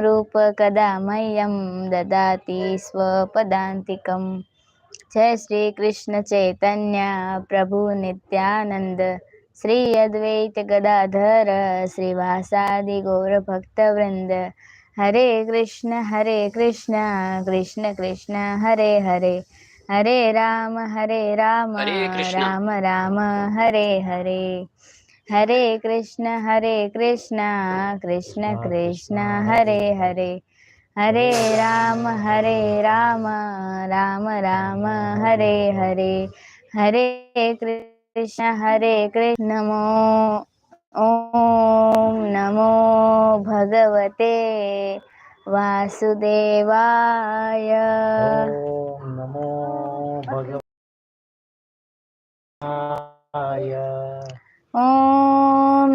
रूप कदा मह्यं ददाति स्वपदान्तिकं जय श्री कृष्ण चैतन्य प्रभु नित्यानंद श्री अद्वैत गदाधर श्रीवासादि गौरभक्तवृंद हरे कृष्ण हरे कृष्ण कृष्ण कृष्ण हरे हरे हरे राम हरे राम हरे कृष्ण। राम राम हरे हरे हरे कृष्ण हरे कृष्ण कृष्ण कृष्ण हरे हरे हरे राम हरे राम राम राम हरे हरे हरे कृष्ण हरे कृष्ण नमो ॐ नमो भगवते वासुदेवाय। नमो भगवाय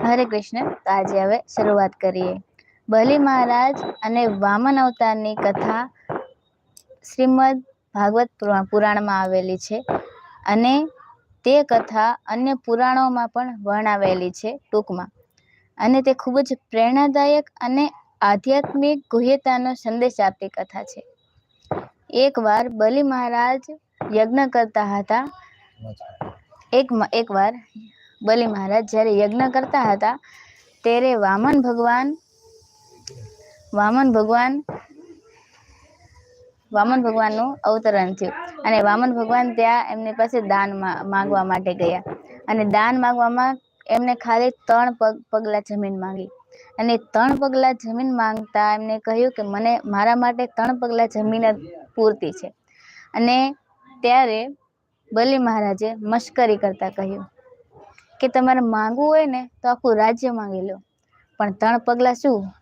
હરે કૃષ્ણ. તો આજે હવે શરૂઆત કરીએ. બલિ મહારાજ અને વામન અવતારની કથા શ્રીમદ ભાગવત પુરા- પુરાણમાં આવેલી છે અને તે કથા અન્ય પુરાણોમાં પણ વર્ણવેલી છે ટૂંકમાં. અને તે ખૂબ જ પ્રેરણાદાયક અને આધ્યાત્મિક ગુહ્યતાનો સંદેશ આપતી કથા છે. એકવાર બલિ મહારાજ યજ્ઞ કરતા હતા. એક એકવાર બલિ મહારાજ, જ્યારે યજ્ઞ કરતા હતા, ત્યારે વામન ભગવાન વામન ભગવાન, વામન ભગવાનનું અવતરણ થયું. અને વામન ભગવાન ત્યાં એમની પાસે દાન માંગવા માટે ગયા. અને દાન માંગવામાં એમને ખાલી ત્રણ પગ, પગલા જમીન માંગી. અને ત્રણ પગલા જમીન માંગતા એમને કહ્યું કે મને, મારા માટે ત્રણ પગલા જમીન જ પૂરતી છે. અને ત્યારે બલિ મહારાજે મશ્કરી કરતા કહ્યું. કે તમારે માંગવું હોય ને તો આખું રાજ્ય માંગી લો. પણ ત્રણ પગલા શું?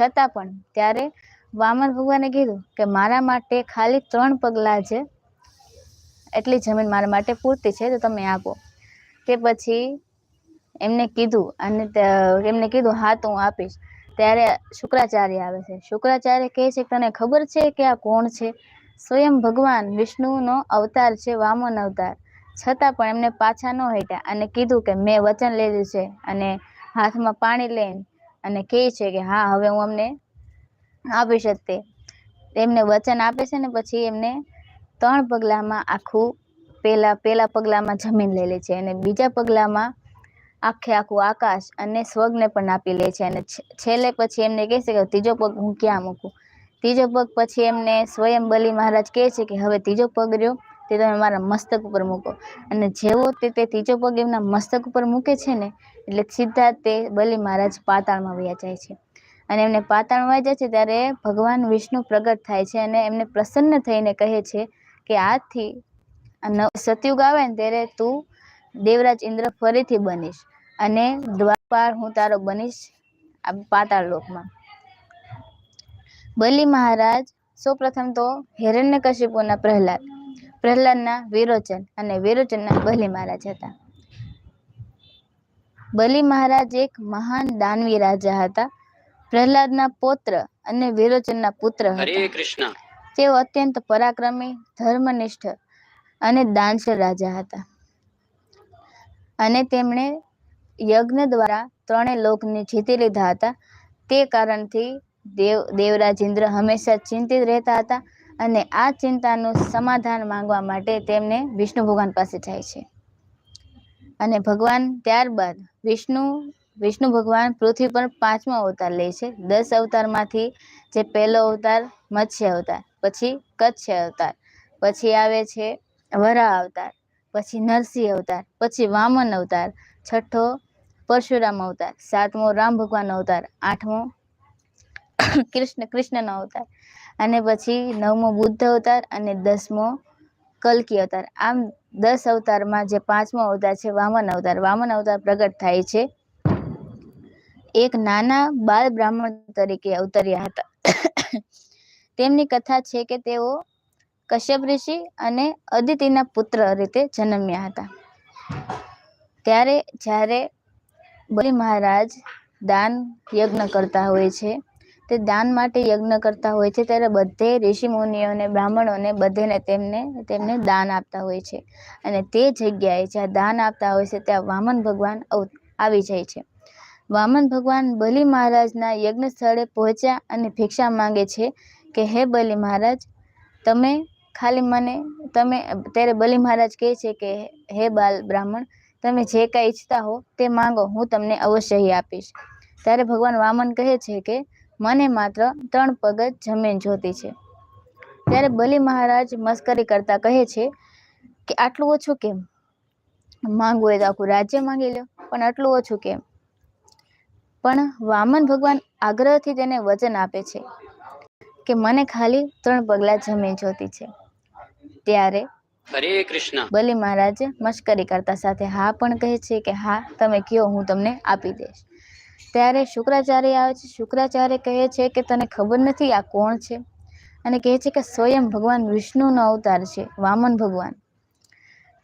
છતાં પણ ત્યારે વામન ભગવાને કીધું કે મારા માટે ખાલી ત્રણ પગલા છે. એટલી જમીન મારા માટે પૂરતી છે, તો તમે આપો. તે પછી એમને કીધું અને એમને કીધું, હા, તો હું આપીશ. ત્યારે શુક્રાચાર્ય આવે છે. શુક્રાચાર્ય કહે છે, તને ખબર છે કે આ કોણ છે? સ્વયં ભગવાન વિષ્ણુનો અવતાર છે, વામન અવતાર. છતાં પણ એમને પાછા ન હટ્યા અને કીધું કે મેં વચન લીધું છે અને હાથમાં પાણી લઈને અને કહે છે કે, હા, હવે હું અમને આપી શકતે. એમને વચન આપે છે ને પછી એમને ત્રણ પગલામાં આખું પેલા પેલા પગલામાં જમીન લઈ લે છે અને બીજા પગલામાં આખે આખું આકાશ અને સ્વર્ગને પણ આપી લે છે અને છેલ્લે પછી એમને કહે છે કે, ત્રીજો પગ હું ક્યાં મૂકું? ત્રીજો પગ પછી એમને સ્વયં બલિ મહારાજ કહે છે કે, હવે ત્રીજો પગ રહ્યો. તે તમે મારા મસ્તક ઉપર મૂકો. અને જેવો તે તે ત્રીજો પગ એમના મસ્તક ઉપર મૂકે છે ને, એટલે સીધા તે બલિ મહારાજ પાતાળમાં વયા જાય છે. અને એમને પાતાળમાં જાય છે ત્યારે ભગવાન વિષ્ણુ પ્રગટ થાય છે અને એમને પ્રસન્ન થઈને કહે છે કે આથી સતયુગ આવે ને ત્યારે તું દેવરાજ ઇન્દ્ર ફરીથી બનીશ અને દ્વારપાળ હું તારો બનીશ આ પાતાળ લોકમાં. બલિ મહારાજ સૌપ્રથમ તો હિરણ્યકશિપુના પ્રહલાદ પ્રહલાદના વિરોચન અને વિરોચનના બલિ મહારાજ હતા. બલિ મહારાજ એક મહાન દાનવી રાજા હતા. પ્રહલાદના પૌત્ર અને વિરોચનના પુત્ર હતા. કૃષ્ણ. તેઓ અત્યંત પરાક્રમી ધર્મનિષ્ઠ અને દાનશીલ રાજા હતા. અને તેમણે યજ્ઞ દ્વારા ત્રણેય લોકને જીતી લીધા હતા. તે કારણથી દેવ દેવરાજ ઇન્દ્ર હંમેશા ચિંતિત રહેતા હતા અને આ ચિંતાનું સમાધાન માંગવા માટે તેમને વિષ્ણુ ભગવાન પાસે જાય છે. અને ભગવાન ત્યારબાદ વિષ્ણુ વિષ્ણુ ભગવાન પૃથ્વી પર પાંચમો અવતાર લે છે. દસ અવતારમાંથી જે પહેલો અવતાર મત્સ્ય અવતાર, પછી કચ્છ અવતાર, પછી આવે છે વરાહ અવતાર, પછી નરસિંહ અવતાર, પછી વામન અવતાર, છઠ્ઠો પરશુરામ અવતાર, સાતમો રામ ભગવાન અવતાર, આઠમો કૃષ્ણ, કૃષ્ણનો અવતાર અને પછી નવમો બુદ્ધ અવતાર અને દસમો કલ્કી અવતાર. આમ દસ અવતારમાં જે પાંચમો અવતાર છે, વામન અવતાર. વામન અવતાર પ્રગટ થાય છે. એક નાના બાળ બ્રાહ્મણ તરીકે અવતર્યા હતા. તેમની કથા છે કે તેઓ કશ્યપ ઋષિ અને અદિતિના પુત્ર રીતે જન્મ્યા હતા. ત્યારે જ્યારે બલિ મહારાજ દાન યજ્ઞ કરતા હોય છે તે દાન માટે યજ્ઞ કરતા હોય છે, ત્યારે બધે ઋષિ મુનિઓને બ્રાહ્મણોને બધેને તેમને તેમને દાન આપતા હોય છે. અને તે જગ્યાએ જ્યાં દાન આપતા હોય છે, ત્યાં વામન ભગવાન આવી જાય છે. વામન ભગવાન બલિ મહારાજના યજ્ઞ સ્થળે પહોંચ્યા અને ભિક્ષા માંગે છે કે, હે બલિ મહારાજ, તમે ખાલી મને, તમે, ત્યારે બલિ મહારાજ કહે છે કે, હે બાલ બ્રાહ્મણ, તમે જે કાંઈ ઈચ્છતા હો તે માંગો, હું તમને અવશ્ય આપીશ. ત્યારે ભગવાન વામન કહે છે કે મને માત્ર ત્રણ પગ જ જમીન જોતી છે. ત્યારે બલિ મહારાજ મસ્કરી કરતા કહે છે કે આટલું ઓછું કેમ? માંગવું એ તો આખું રાજ્ય માંગી લો પણ આટલું ઓછું કેમ? પણ વામન ભગવાન આગ્રહથી તેને વચન આપે છે કે મને ખાલી ત્રણ પગલા જમીન જોતી છે. ત્યારે હરે કૃષ્ણ. બલિ મહારાજ મશ્કરી કરતા સાથે હા પણ કહે છે કે હા તમે કયો હું તમને આપી દઈશ. ત્યારે શુક્રાચાર્ય આવે છે. શુક્રાચાર્ય કહે છે કે, તને ખબર નથી આ કોણ છે? અને કહે છે કે, સ્વયં ભગવાન વિષ્ણુનો અવતાર છે, વામન ભગવાન.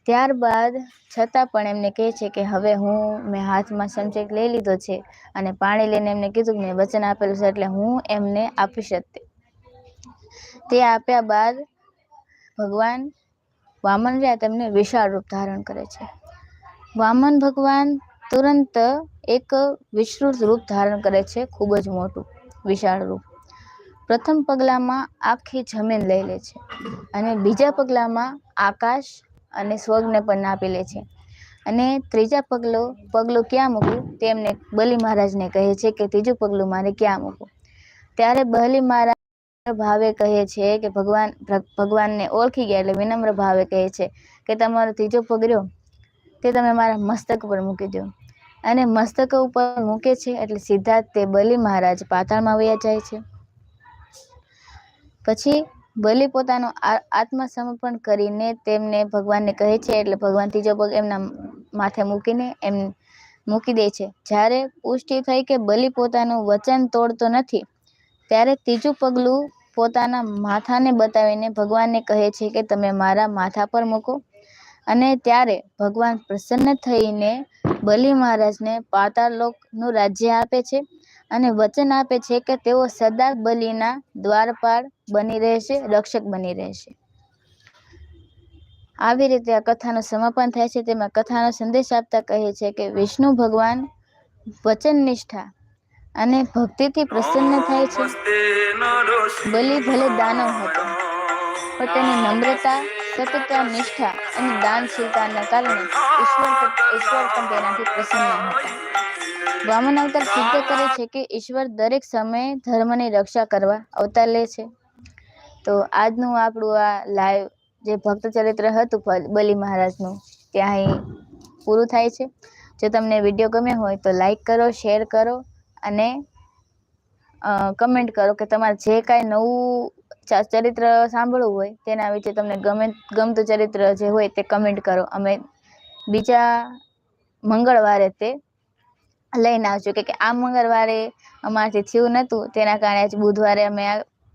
ત્યારબાદ છતાં પણ એમને કહે છે કે, હવે હું, મેં હાથમાં સંચેક લઈ લીધો છે અને પાણી લઈને એમને કીધું કે, મેં વચન આપેલું છે એટલે હું એમને આપી શકતે. તે આપ્યા બાદ ભગવાન વામન રહ્યા, તેમને વિશાળ રૂપ ધારણ કરે છે. વામન ભગવાન તુરંત એક વિસ્તૃત રૂપ ધારણ કરે છે, ખૂબ જ મોટું, વિશાળ રૂપ. પ્રથમ પગલામાં આખી જમીન લઈ લે છે અને બીજા પગલામાં આકાશ અને સ્વર્ગને પણ નાપી લે છે. અને ત્રીજા પગલો, પગલું ક્યાં મૂકવું? તે એમને બલિ મહારાજને કહે છે કે ત્રીજું પગલું મારે ક્યાં મૂકવું? ત્યારે બલિ મહારાજ ભાવે કહે છે કે ભગવાન ભગવાનને ઓળખી ગયા એટલે વિનમ્ર ભાવે કહે છે કે તમારો ત્રીજો પગ તે તમે મારા મસ્તક પર મૂકી દો. અને મસ્તક ઉપર મૂકે છે એટલે સીધા તે બલિ મહારાજ પાતાળમાં વયા જાય છે. પછી બલિ પોતાનો આત્મસમર્પણ કરીને તેમને ભગવાનને કહે છે એટલે ભગવાન ત્રીજો પગ એમના માથે મૂકીને એમ મૂકી દે છે. જ્યારે પુષ્ટિ થઈ કે બલિ પોતાનું વચન તોડતો નથી, ત્યારે ત્રીજું પગલું પોતાના માથાને બતાવીને ભગવાનને કહે છે કે તમે મારા માથા પર મૂકો. અને ત્યારે ભગવાન પ્રસન્ન થઈને બલિ મહારાજને પાતાળ લોકનું રાજ્ય આપે છે અને વચન આપે છે કે તેઓ સદા બલિના દ્વારપાળ બની રહેશે, રક્ષક બની રહેશે. આવી રીતે આ કથાનું સમાપન થાય છે. તેમાં કથાનો સંદેશ આપતા કહે છે કે વિષ્ણુ ભગવાન વચન નિષ્ઠા અને ભક્તિથી પ્રસન્ન થાય છે. બલિ ભલે દાનવ હતો, પણ તેની નમ્રતા સતતા નિષ્ઠા અને દાનશીલતાના કારણે ઈશ્વર ઈશ્વર પણ તેનાથી પ્રસન્ન હતા. વામન અવતાર સિદ્ધ કરે છે કે ઈશ્વર દરેક સમયે ધર્મની રક્ષા કરવા અવતાર લે છે. તો આજનું આપણું આ લાઈવ જે ભક્ત ચરિત્ર હતું બલી મહારાજનું ત્યાં અહીં પૂરું થાય છે. જો તમને વીડિયો ગમ્યો હોય તો લાઈક કરો શેર કરો અને કમેન્ટ કરો કે તમારે જે કાંઈ નવું ચરિત્ર સાંભળવું હોય તેના વિશે તમને ગમે ગમતું ચરિત્ર જે હોય તે કમેન્ટ કરો. અમે બીજા મંગળવારે તે લઈને આવશું. કે આ મંગળવારે અમારાથી થયું નહોતું. તેના કારણે આજ બુધવારે અમે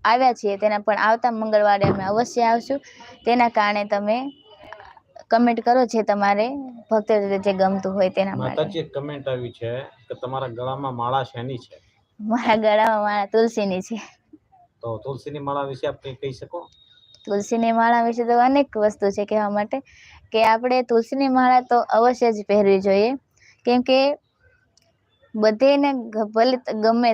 આવ્યા છીએ. તેના પણ આવતા મંગળવારે અમે અવશ્ય આવશું. તેના કારણે તમે કમેન્ટ કરો જે તમારે ભક્ત જે ગમતું હોય તેના માટે. માતાજી કમેન્ટ આવી છે કે તમારા ગળામાં માળા શેની છે? મારા ગળામાં મારા તુલસીની છે. તો તુલસીની માળા વિશે આપ કંઈ કહી શકો તુલસીની માળા વિશે તો અનેક વસ્તુ છે કહેવા માટે, કે આપણે તુલસીની માળા તો અવશ્ય જ પહેરવી જોઈએ. કેમ કે બધેને ભલે ગમે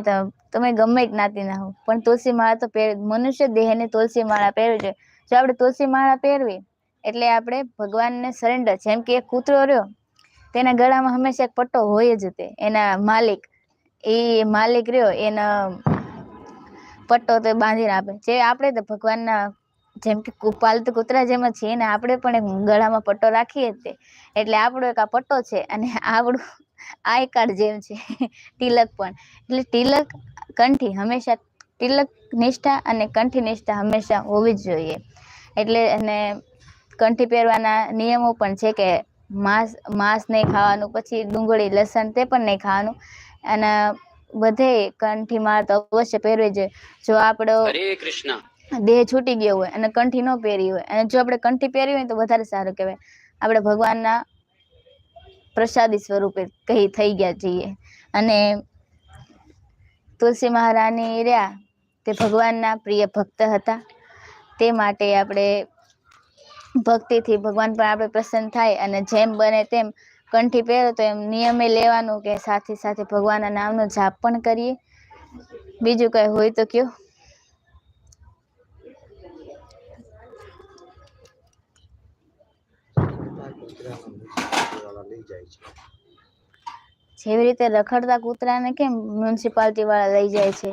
તમે ગમે જ્ઞાતિના હો, પણ તુલસી માળા તો પહેર, મનુષ્ય દેહને તુલસી માળા પહેરવી જોઈએ. જો આપણે તુલસી માળા પહેરવી, એટલે આપણે ભગવાનને સરેન્ડર જેમ કે કૂતરો રહ્યો, તેના ગળામાં હંમેશા એક પટ્ટો હોય જ તે, એના માલિક, એ માલિક રહ્યો, એના પટ્ટો તો બાંધીને આપે. જે આપણે તો ભગવાનના જેમ કે પાલતુ કૂતરા જેમ છીએ ને, આપણે પણ એક ગળામાં પટ્ટો રાખીએ તે. એટલે આપણો એક આ પટ્ટો છે અને આપણું આઈ કાર્ડ જેમ છે. તિલક પણ. એટલે તિલક કંઠી હંમેશા, તિલક નિષ્ઠા અને કંઠી નિષ્ઠા હંમેશા હોવી જ જોઈએ. એટલે અને કંઠી પહેરવાના નિયમો પણ છે કે માંસ માંસ નહીં ખાવાનું, પછી ડુંગળી, લસણ તે પણ નહીં ખાવાનું. અને બધે કંઠી માળ તો અવશ્ય પહેરવી જોઈએ. જો આપણો હરે કૃષ્ણ. દેહ છૂટી ગયો હોય અને કંઠી ન પહેરી હોય અને જો આપણે કંઠી પહેરી હોય તો વધારે સારું કહેવાય. આપણે ભગવાનના પ્રસાદી સ્વરૂપે કહી થઈ ગયા છીએ. અને તુલસી મહારાણી રહ્યા તે ભગવાનના પ્રિય ભક્ત હતા. તે માટે આપણે ભક્તિથી ભગવાન પર આપણે પ્રસન્ન થાય અને જેમ બને તેમ કંઠી પહેરો તો એમ નિયમે લેવાનું કે સાથે સાથે ભગવાનના નામનો જાપ પણ કરીએ. બીજું કઈ હોય તો કયો. જેવી રીતે રખડતા કૂતરાને કેમ મ્યુનિસિપાલિટી વાળા લઈ જાય છે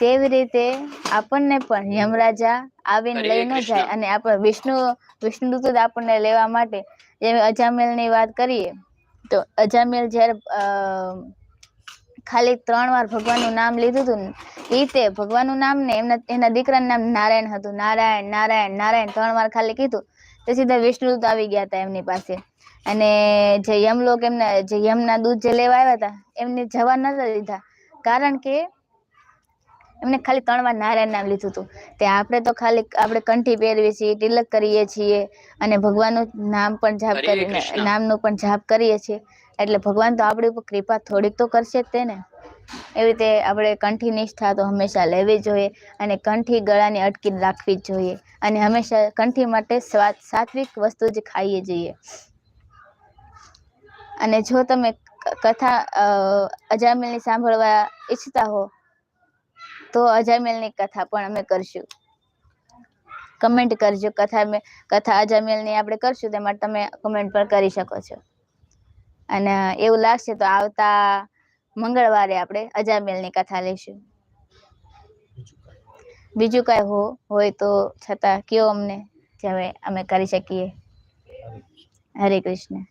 તેવી રીતે આપણને પણ યમરાજા આવીને લઈ ન જાય અને આપણે વિષ્ણુ વિષ્ણુ દૂત આપણને લેવા માટે જેમ અજામેલની વાત કરીએ, તો અજામેલ જ્યારે ખાલી ત્રણ વાર ભગવાનનું નામ લીધું હતું ને એ તે ભગવાનનું નામ ને એમના, એના દીકરાનું નામ નારાયણ હતું. નારાયણ નારાયણ નારાયણ ત્રણ વાર ખાલી કીધું, તો સીધા વિષ્ણુદૂત આવી ગયા હતા એમની પાસે. અને જે યમલોક એમના, જે યમના દૂધ જે લેવા આવ્યા હતા, એમને જવા નતા દીધા કારણ કે એમને ખાલી ત્રણ વાર નારાયણ નામ લીધું હતું. તે આપણે તો ખાલી આપણે કંઠી પહેરવીએ છીએ તિલક કરીએ છીએ અને ભગવાનનું નામ પણ જાપ કરીને કરી નામનું પણ જાપ કરીએ છીએ. એટલે ભગવાન તો આપણી ઉપર કૃપા થોડીક તો કરશે જ તેને. એવી રીતે આપણે કંઠી નિષ્ઠા તો હંમેશા લેવી જોઈએ અને કંઠી ગળાની અટકી રાખવી જ જોઈએ. અને હંમેશા કંઠી માટે સ્વાદ સાત્વિક વસ્તુ જ ખાઈએ જોઈએ. અને જો તમે કથા અજામિલની સાંભળવા ઈચ્છતા હો તો અજામિલની કથા પણ અમે કરશું. કમેન્ટ કરજો કથા મેં કથા અજામિલની આપણે કરશું માટે તમે કમેન્ટ પણ કરી શકો છો. અને એવું લાગશે તો આવતા મંગળવારે આપણે અજામિલની કથા લઈશું. બીજું કાંઈ? હો હોય તો છતાં કયો અમને જે અમે કરી શકીએ. હરે કૃષ્ણ.